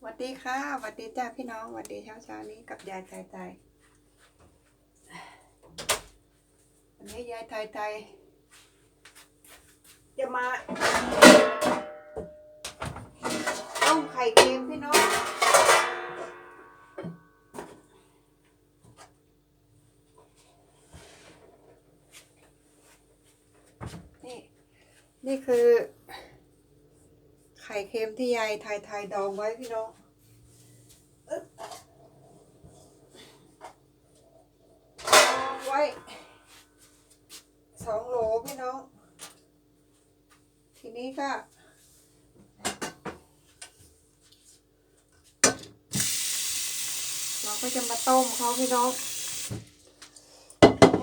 สวัสดีค่ะสวัสดีจ้าพี่น้องสวัสดีเช้าเช้าๆนี้กับยายไทยไทยวันนี้ยายไทยไทยจะมาต้มไข่เค็มพี่น้องนี่นี่คือ ข่เค็มที่ยายไทยไทยดองไว้พี่น้องอึ๊บดองไว้สองโหลพี่น้อง ทีนี้ก็เราก็จะมาต้มเขาพี่น้อง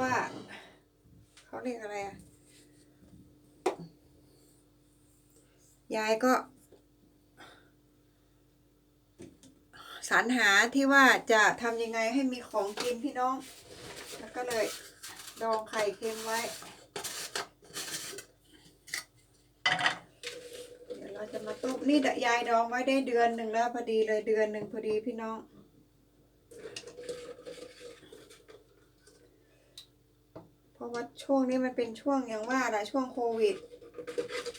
ว่าเขาเรียกอะไรอะยายก็ สรรหาที่ว่าจะทำยังไงให้มีของกินพี่น้อง แล้วก็เลยดองไข่เค็มไว้ เดี๋ยวเราจะมาต้มนี่ยายดองไว้ได้เดือนหนึ่งแล้วพอดีเลยเดือนหนึ่งพอดีพี่น้องเพราะว่าช่วงนี้มันเป็นช่วงอย่างว่าแหละช่วงโควิด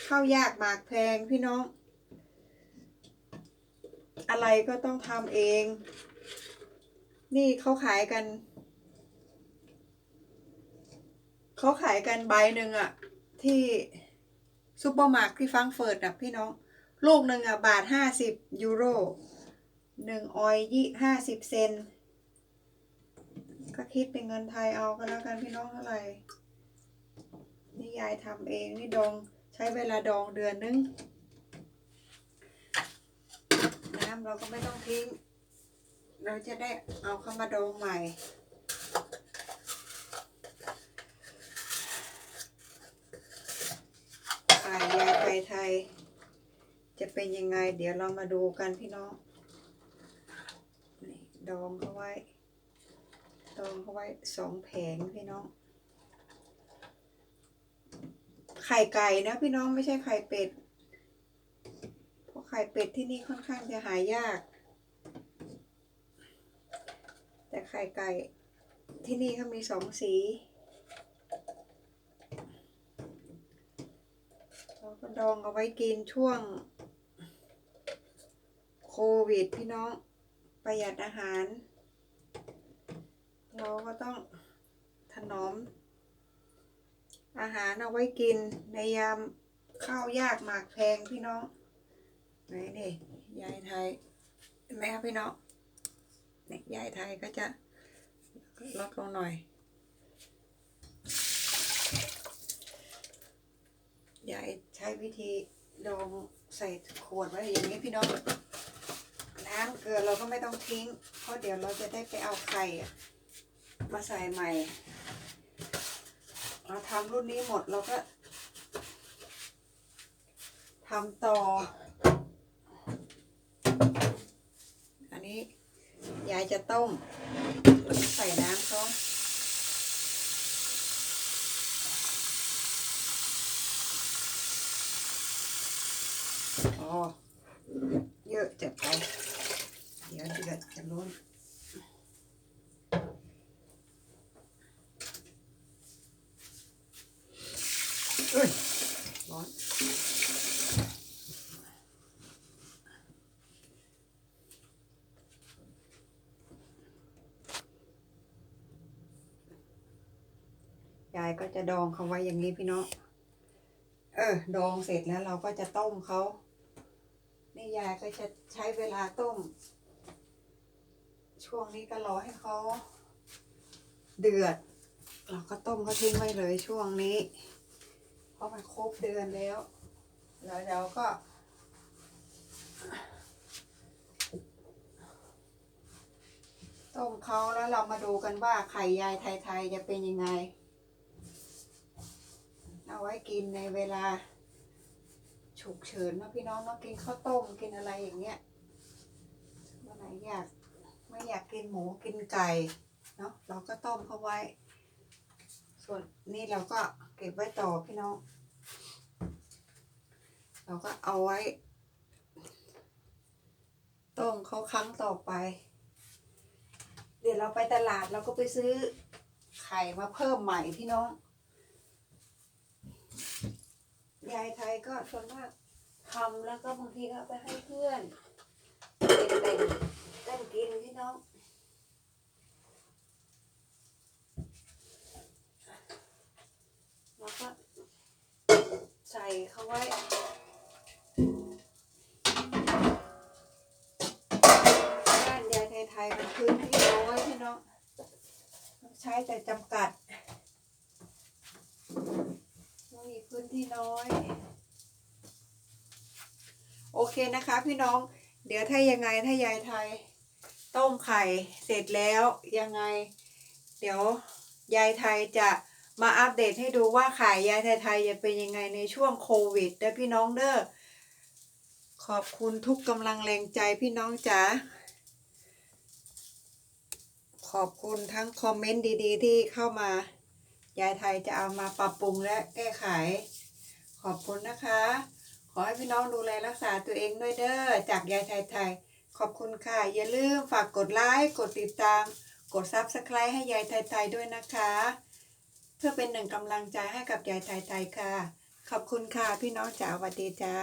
เข้ายากหมากแพงพี่น้อง อะไรก็ต้องทำเอง นี่เขาขายกัน เขาขายกันใบหนึ่งอะที่ซูเปอร์มาร์ทที่ฟังเฟิร์ตอะพี่น้อง ลูกหนึ่งอะบาทห้าสิบยูโรหนึ่งออยยี่ห้าสิบเซนก็คิดเป็นเงินไทยเอาก็แล้วกันพี่น้องเท่าไหร่นี่ยายทำเองนี่ดองใช้เวลาดองเดือนนึง น้ำ เราก็ไม่ต้องทิ้ง เราจะได้เอาเข้ามาดองใหม่ไข่ยายไทยไทย จะเป็นยังไง เดี๋ยวเรามาดูกันพี่น้องนี่ดองเขาไว้ ดองเขาไว้สองแผงพี่น้อง ไข่ไก่นะพี่น้องไม่ใช่ไข่เป็ด ข่เป็ดที่นี่ค่อนข้างจะหายาก แต่ไข่ไก่ที่นี่เขามีสองสีเราก็ดองเอาไว้กินช่วง โควิดพี่น้องประหยัดอาหาร เราก็ต้องถนอม อาหารเอาไว้กินในยามข้าวยากหมากแพงพี่น้อง ไหนนี่ยายไทยเห็นไหมครับพี่น้องเนี่ยยายไทยก็จะลดลงหน่อยยายใช้วิธีดองใส่ขวดไว้อย่างนี้พี่น้องน้ำเกลือเราก็ไม่ต้องทิ้ง เพราะเดี๋ยวเราจะได้ไปเอาไข่มาใส่ใหม่ เราทำรุ่นนี้หมดเราก็ทำต่อ อันนี้ยาย จะต้มแล้วก็ใส่น้ำเขาอ๋อเยอะจะไป เดี๋ยวเดือดจะล้นเอ้ย ร้อน ยายก็จะดองเขาไว้อย่างนี้พี่เน้องเออ ดองเสร็จแล้วเราก็จะต้มเขานี่ยายก็จะใช้เวลาต้ม ช่วงนี้ก็รอให้เขาเดือด เราก็ต้มเขาทิ้งไว้เลยช่วงนี้ เพราะมันครบเดือนแล้ว แล้วเราก็ต้มเขาแล้วเรามาดูกันว่าไข่ยายไทยๆจะเป็นยังไง อาไว้กินในเวลา ฉุกเฉินเนอะพี่น้องเนาะกินข้าวต้มกินอะไรอย่างเงี้ยวันไหนอยากไม่อยากกินหมูกินไก่เนาะเราก็ต้มเขาไว้ ส่วนนี่เราก็เก็บไว้ต่อพี่น้อง เราก็เอาไว้ ต้มเขาครั้งต่อไป เดี๋ยวเราไปตลาดเราก็ไปซื้อไข่มาเพิ่มใหม่พี่น้อง ยายไทยก็ส่วนมากทำแล้วก็บางทีก็ไปให้เพื่อนแต่งแต่งกินพี่น้อง แล้วก็ใส่เข้าไว้ บ้านยายไทยๆมันพื้นที่น้อยพี่น้องใช้แต่จำกัดมีพื้ นที่น้อย โอเคนะคะ พี่น้อง เดี๋ยวถ้ายังไงถ้ายายไทย ต้มไข่เสร็จแล้วยังไง เดี๋ยวยายไทยจะมาอัปเดตให้ดูว่าไข่ยายไทยๆจะเป็นยังไงในช่วงโควิดเด้อพี่น้องเด้อขอบคุณทุกกำลังแรงใจพี่น้องจ๋าขอบคุณทั้งคอมเมนต์ดีๆ ที่เข้ามายายไทยจะเอามาปรับปรุงและแก้ไข ขอบคุณนะคะ ขอให้พี่น้องดูแลรักษาตัวเองด้วยเด้อ จากยายไทยไทย ขอบคุณค่ะ อย่าลืมฝากกดไลค์ กดติดตาม กดซับสไครต์ให้ยายไทยไทยด้วยนะคะ เพื่อเป็นหนึ่งกำลังใจให้กับยายไทยไทยค่ะ ขอบคุณค่ะ พี่น้องจ๋าสวัสดีจ้า